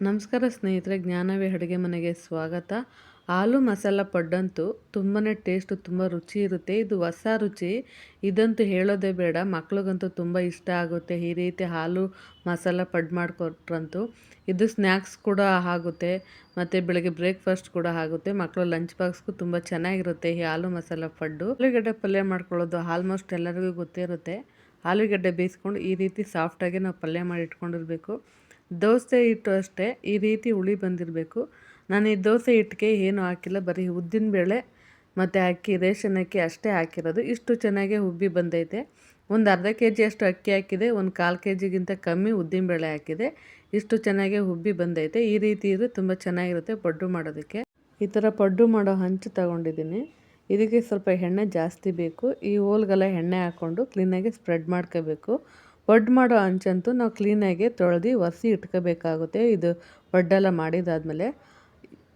ನಮಸ್ಕಾರ ಸ್ನೇಹಿತರೆ, ಜ್ಞಾನವೇ ಅಡುಗೆ ಮನೆಗೆ ಸ್ವಾಗತ. ಹಾಲು ಮಸಾಲ ಪಡ್ಡಂತೂ ತುಂಬಾ ಟೇಸ್ಟು ತುಂಬ ರುಚಿ ಇರುತ್ತೆ. ಇದು ಹೊಸ ರುಚಿ. ಇದಂತೂ ಹೇಳೋದೇ ಬೇಡ. ಮಕ್ಳಿಗಂತೂ ತುಂಬ ಇಷ್ಟ ಆಗುತ್ತೆ ಈ ರೀತಿ ಹಾಲು ಮಸಾಲ ಪಡ್ ಮಾಡಿಕೊಟ್ರಂತೂ. ಇದು ಸ್ನ್ಯಾಕ್ಸ್ ಕೂಡ ಆಗುತ್ತೆ. ಮತ್ತು ಬೆಳಗ್ಗೆ ಬ್ರೇಕ್ಫಾಸ್ಟ್ ಕೂಡ ಆಗುತ್ತೆ. ಮಕ್ಕಳು ಲಂಚ್ ಬಾಕ್ಸ್ಗೂ ತುಂಬ ಚೆನ್ನಾಗಿರುತ್ತೆ ಈ ಹಾಲು ಮಸಾಲ ಪಡ್ಡು. ಆಲೂಗಡ್ಡೆ ಪಲ್ಯ ಮಾಡ್ಕೊಳ್ಳೋದು ಆಲ್ಮೋಸ್ಟ್ ಎಲ್ಲರಿಗೂ ಗೊತ್ತಿರುತ್ತೆ. ಆಲೂಗಡ್ಡೆ ಬೇಯಿಸ್ಕೊಂಡು ಈ ರೀತಿ ಸಾಫ್ಟಾಗಿ ನಾವು ಪಲ್ಯ ಮಾಡಿ ಇಟ್ಕೊಂಡಿರ್ಬೇಕು. ದೋಸೆ ಹಿಟ್ಟು ಅಷ್ಟೇ, ಈ ರೀತಿ ಹುಳಿ ಬಂದಿರಬೇಕು. ನಾನು ಈ ದೋಸೆ ಹಿಟ್ಟಿಗೆ ಏನು ಹಾಕಿಲ್ಲ, ಬರೀ ಉದ್ದಿನಬೇಳೆ ಮತ್ತು ಅಕ್ಕಿ, ರೇಷನ್ ಅಕ್ಕಿ ಅಷ್ಟೇ ಹಾಕಿರೋದು. ಇಷ್ಟು ಚೆನ್ನಾಗಿ ಉಬ್ಬಿ ಬಂದೈತೆ. ಒಂದು ಅರ್ಧ ಕೆ ಜಿ ಅಷ್ಟು ಅಕ್ಕಿ ಹಾಕಿದೆ, ಒಂದು ಕಾಲು ಕೆ ಜಿಗಿಂತ ಕಮ್ಮಿ ಉದ್ದಿನಬೇಳೆ ಹಾಕಿದೆ. ಇಷ್ಟು ಚೆನ್ನಾಗಿ ಉಬ್ಬಿ ಬಂದೈತೆ. ಈ ರೀತಿ ಇದ್ರೆ ತುಂಬ ಚೆನ್ನಾಗಿರುತ್ತೆ ಪಡ್ಡು ಮಾಡೋದಕ್ಕೆ. ಈ ಥರ ಪಡ್ಡು ಮಾಡೋ ಹಂಚು ತಗೊಂಡಿದ್ದೀನಿ. ಇದಕ್ಕೆ ಸ್ವಲ್ಪ ಎಣ್ಣೆ ಜಾಸ್ತಿ ಬೇಕು. ಈ ಹೋಲ್ಗೆಲ್ಲ ಎಣ್ಣೆ ಹಾಕ್ಕೊಂಡು ಕ್ಲೀನಾಗಿ ಸ್ಪ್ರೆಡ್ ಮಾಡ್ಕೋಬೇಕು. ಪಡ್ಡು ಮಾಡೋ ಅಂಚಂತೂ ನಾವು ಕ್ಲೀನಾಗಿ ತೊಳೆದು ಒರೆಸಿ ಇಟ್ಕೋಬೇಕಾಗುತ್ತೆ. ಇದು ಪಡ್ಡೆಲ್ಲ ಮಾಡಿದಾದಮೇಲೆ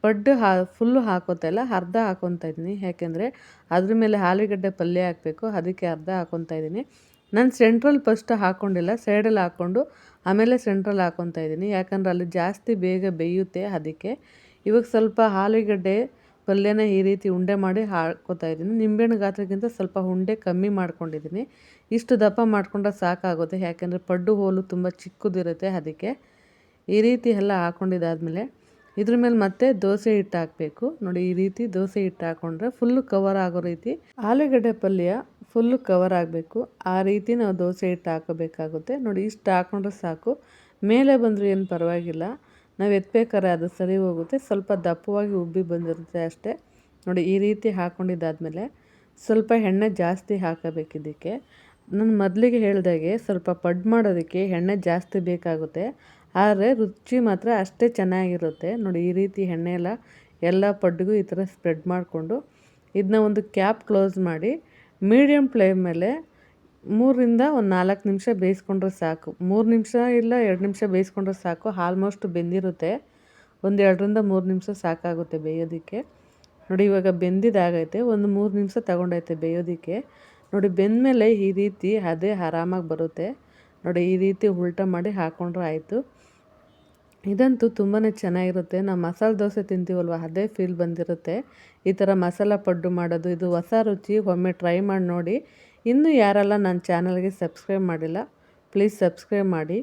ಪಡ್ಡು ಹಾ ಫುಲ್ಲು ಹಾಕೋತಾ ಅರ್ಧ ಹಾಕೊತಾ ಇದ್ದೀನಿ. ಯಾಕೆಂದರೆ ಅದ್ರ ಮೇಲೆ ಆಲೂಗಡ್ಡೆ ಪಲ್ಯ ಹಾಕಬೇಕು, ಅದಕ್ಕೆ ಅರ್ಧ ಹಾಕೊತಾ ಇದ್ದೀನಿ. ನಾನು ಸೆಂಟ್ರಲ್ ಫಸ್ಟ್ ಹಾಕ್ಕೊಂಡಿಲ್ಲ ಸೈಡಲ್ಲಿ ಹಾಕ್ಕೊಂಡು ಆಮೇಲೆ ಸೆಂಟ್ರಲ್ ಹಾಕೊತಾ ಇದ್ದೀನಿ. ಯಾಕಂದ್ರೆ ಅಲ್ಲಿ ಜಾಸ್ತಿ ಬೇಗ ಬೇಯುತ್ತೆ ಅದಕ್ಕೆ. ಇವಾಗ ಸ್ವಲ್ಪ ಆಲೂಗಡ್ಡೆ ಪಲ್ಯನ ಈ ರೀತಿ ಉಂಡೆ ಮಾಡಿ ಹಾಕೋತಾ ಇದ್ದೀನಿ. ನಿಂಬೆಹಣ್ಣು ಗಾತ್ರಕ್ಕಿಂತ ಸ್ವಲ್ಪ ಉಂಡೆ ಕಮ್ಮಿ ಮಾಡ್ಕೊಂಡಿದ್ದೀನಿ. ಇಷ್ಟು ದಪ್ಪ ಮಾಡಿಕೊಂಡ್ರೆ ಸಾಕಾಗುತ್ತೆ. ಯಾಕೆಂದರೆ ಪಡ್ಡು ಹೋಲು ತುಂಬ ಚಿಕ್ಕದಿರುತ್ತೆ ಅದಕ್ಕೆ. ಈ ರೀತಿ ಎಲ್ಲ ಹಾಕ್ಕೊಂಡಿದ್ದಾದಮೇಲೆ ಇದ್ರ ಮೇಲೆ ಮತ್ತೆ ದೋಸೆ ಹಿಟ್ಟು ಹಾಕಬೇಕು. ನೋಡಿ, ಈ ರೀತಿ ದೋಸೆ ಹಿಟ್ಟು ಹಾಕ್ಕೊಂಡ್ರೆ ಫುಲ್ಲು ಕವರ್ ಆಗೋ ರೀತಿ ಆಲೂಗಡ್ಡೆ ಪಲ್ಯ ಫುಲ್ಲು ಕವರ್ ಆಗಬೇಕು. ಆ ರೀತಿ ನಾವು ದೋಸೆ ಹಿಟ್ಟು ಹಾಕೋಬೇಕಾಗುತ್ತೆ. ನೋಡಿ, ಇಷ್ಟು ಹಾಕ್ಕೊಂಡ್ರೆ ಸಾಕು. ಮೇಲೆ ಬಂದರೂ ಏನು ಪರವಾಗಿಲ್ಲ. ನಾವು ಎತ್ಬೇಕಾದ್ರೆ ಅದು ಸರಿ ಹೋಗುತ್ತೆ. ಸ್ವಲ್ಪ ದಪ್ಪವಾಗಿ ಉಬ್ಬಿ ಬಂದಿರುತ್ತೆ ಅಷ್ಟೇ. ನೋಡಿ, ಈ ರೀತಿ ಹಾಕ್ಕೊಂಡಿದ್ದಾದಮೇಲೆ ಸ್ವಲ್ಪ ಎಣ್ಣೆ ಜಾಸ್ತಿ ಹಾಕಬೇಕಿದ್ದಕ್ಕೆ ನಾನು ಮೊದಲಿಗೆ ಹೇಳಿದಾಗೆ ಸ್ವಲ್ಪ ಪಡ್ ಮಾಡೋದಕ್ಕೆ ಎಣ್ಣೆ ಜಾಸ್ತಿ ಬೇಕಾಗುತ್ತೆ. ಆದರೆ ರುಚಿ ಮಾತ್ರ ಅಷ್ಟೇ ಚೆನ್ನಾಗಿರುತ್ತೆ. ನೋಡಿ, ಈ ರೀತಿ ಎಣ್ಣೆ ಎಲ್ಲ ಎಲ್ಲ ಪಡ್ಡಿಗೂ ಈ ಥರ ಸ್ಪ್ರೆಡ್ ಮಾಡಿಕೊಂಡು ಇದನ್ನ ಒಂದು ಕ್ಯಾಪ್ ಕ್ಲೋಸ್ ಮಾಡಿ ಮೀಡಿಯಮ್ ಫ್ಲೇಮ್ ಮೇಲೆ ಮೂರರಿಂದ ಒಂದು ನಾಲ್ಕು ನಿಮಿಷ ಬೇಯಿಸ್ಕೊಂಡ್ರೆ ಸಾಕು. ಮೂರು ನಿಮಿಷ ಇಲ್ಲ, ಎರಡು ನಿಮಿಷ ಬೇಯಿಸ್ಕೊಂಡ್ರೆ ಸಾಕು. ಆಲ್ಮೋಸ್ಟ್ ಬೆಂದಿರುತ್ತೆ. ಒಂದು ಎರಡರಿಂದ ಮೂರು ನಿಮಿಷ ಸಾಕಾಗುತ್ತೆ ಬೇಯೋದಕ್ಕೆ. ನೋಡಿ, ಇವಾಗ ಬೆಂದಿದ್ದಾಗೈತೆ ಒಂದು ಮೂರು ನಿಮಿಷ ತಗೊಂಡೈತೆ ಬೇಯೋದಕ್ಕೆ. ನೋಡಿ, ಬೆಂದಮೇಲೆ ಈ ರೀತಿ ಅದೇ ಆರಾಮಾಗಿ ಬರುತ್ತೆ. ನೋಡಿ, ಈ ರೀತಿ ಉಲ್ಟ ಮಾಡಿ ಹಾಕ್ಕೊಂಡ್ರೆ ಆಯಿತು. ಇದಂತೂ ತುಂಬಾ ಚೆನ್ನಾಗಿರುತ್ತೆ. ನಾವು ಮಸಾಲೆ ದೋಸೆ ತಿಂತೀವಲ್ವ, ಅದೇ ಫೀಲ್ ಬಂದಿರುತ್ತೆ. ಈ ಥರ ಮಸಾಲ ಪಡ್ಡು ಮಾಡೋದು, ಇದು ಹೊಸ ರುಚಿ, ಒಮ್ಮೆ ಟ್ರೈ ಮಾಡಿ ನೋಡಿ. ಇನ್ನೂ ಯಾರೆಲ್ಲ ನನ್ನ ಚಾನಲ್ಗೆ ಸಬ್ಸ್ಕ್ರೈಬ್ ಮಾಡಿಲ್ಲ, ಪ್ಲೀಸ್ ಸಬ್ಸ್ಕ್ರೈಬ್ ಮಾಡಿ.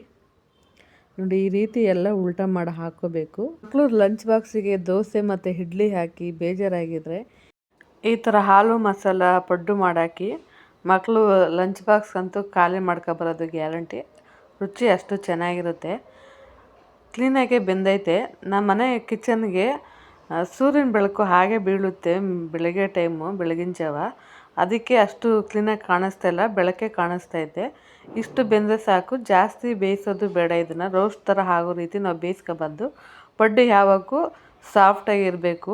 ನೋಡಿ, ಈ ರೀತಿ ಎಲ್ಲ ಉಲ್ಟಾ ಮಾಡಿ ಹಾಕೋಬೇಕು. ಮಕ್ಕಳು ಲಂಚ್ ಬಾಕ್ಸಿಗೆ ದೋಸೆ ಮತ್ತು ಇಡ್ಲಿ ಹಾಕಿ ಬೇಜಾರಾಗಿದ್ದರೆ ಈ ಥರ ಹಾಲು ಮಸಾಲ ಪಡ್ಡು ಮಾಡಾಕಿ ಮಕ್ಕಳು ಲಂಚ್ ಬಾಕ್ಸ್ ಅಂತೂ ಖಾಲಿ ಮಾಡ್ಕೊಬರೋದು ಗ್ಯಾರಂಟಿ. ರುಚಿ ಅಷ್ಟು ಚೆನ್ನಾಗಿರುತ್ತೆ. ಕ್ಲೀನಾಗೆ ಬೆಂದೈತೆ. ನಮ್ಮ ಮನೆ ಕಿಚನ್ಗೆ ಸೂರ್ಯನ ಬೆಳಕು ಹಾಗೆ ಬೀಳುತ್ತೆ ಬೆಳಗ್ಗೆ ಟೈಮು, ಬೆಳಗಿನ ಜಾವ. ಅದಕ್ಕೆ ಅಷ್ಟು ಕ್ಲೀನಾಗಿ ಕಾಣಿಸ್ತಾ ಇಲ್ಲ, ಬೆಳಕೆ ಕಾಣಿಸ್ತಾ ಇದೆ. ಇಷ್ಟು ಬೆಂದರೆ ಸಾಕು, ಜಾಸ್ತಿ ಬೇಯಿಸೋದು ಬೇಡ ಇದನ್ನು. ರೋಸ್ಟ್ ಥರ ಆಗೋ ರೀತಿ ನಾವು ಬೇಯಿಸ್ಕೊಬಾರ್ದು. ಪಡ್ಡು ಯಾವಾಗೂ ಸಾಫ್ಟಾಗಿರಬೇಕು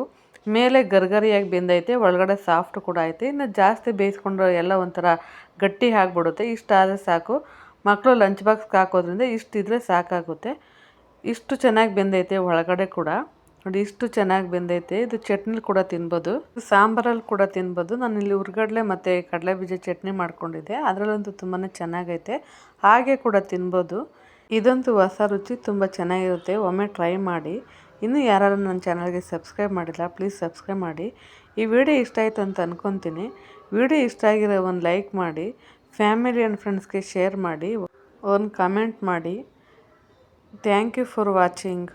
ಮೇಲೆ ಗರ್ಗರಿಯಾಗಿ ಬೆಂದೈತೆ, ಒಳಗಡೆ ಸಾಫ್ಟ್ ಕೂಡ ಐತೆ. ಇನ್ನು ಜಾಸ್ತಿ ಬೇಯಿಸ್ಕೊಂಡ್ರೆ ಎಲ್ಲ ಒಂಥರ ಗಟ್ಟಿ ಆಗಿಬಿಡುತ್ತೆ. ಇಷ್ಟು ಆದರೆ ಸಾಕು. ಮಕ್ಕಳು ಲಂಚ್ ಬಾಕ್ಸ್ಗೆ ಹಾಕೋದ್ರಿಂದ ಇಷ್ಟಿದ್ರೆ ಸಾಕಾಗುತ್ತೆ. ಇಷ್ಟು ಚೆನ್ನಾಗಿ ಬೆಂದೈತೆ ಒಳಗಡೆ ಕೂಡ. ನೋಡಿ, ಇಷ್ಟು ಚೆನ್ನಾಗಿ ಬೆಂದೈತೆ. ಇದು ಚಟ್ನಿಲಿ ಕೂಡ ತಿನ್ಬೋದು. ಸಾಂಬಾರಲ್ಲಿ ಕೂಡ ತಿನ್ಬೋದು. ನಾನು ಇಲ್ಲಿ ಹುರ್ಗಡ್ಲೆ ಮತ್ತು ಕಡಲೆ ಬೀಜ ಚಟ್ನಿ ಮಾಡ್ಕೊಂಡಿದ್ದೆ. ಅದರಲ್ಲಂತೂ ತುಂಬಾ ಚೆನ್ನಾಗೈತೆ. ಹಾಗೆ ಕೂಡ ತಿನ್ಬೋದು. ಇದಂತೂ ಹೊಸ ರುಚಿ, ತುಂಬ ಚೆನ್ನಾಗಿರುತ್ತೆ. ಒಮ್ಮೆ ಟ್ರೈ ಮಾಡಿ. ಇನ್ನೂ ಯಾರಾದರೂ ನನ್ನ ಚಾನಲ್ಗೆ ಸಬ್ಸ್ಕ್ರೈಬ್ ಮಾಡಿಲ್ಲ, ಪ್ಲೀಸ್ ಸಬ್ಸ್ಕ್ರೈಬ್ ಮಾಡಿ. ಈ ವಿಡಿಯೋ ಇಷ್ಟ ಆಯಿತು ಅಂತ ಅಂದ್ಕೊತೀನಿ ವಿಡಿಯೋ ಇಷ್ಟ ಆಗಿರೋ ಒಂದು ಲೈಕ್ ಮಾಡಿ. ಫ್ಯಾಮಿಲಿ ಆ್ಯಂಡ್ ಫ್ರೆಂಡ್ಸ್ಗೆ ಶೇರ್ ಮಾಡಿ. ಒಂದು ಕಮೆಂಟ್ ಮಾಡಿ. Thank you for watching.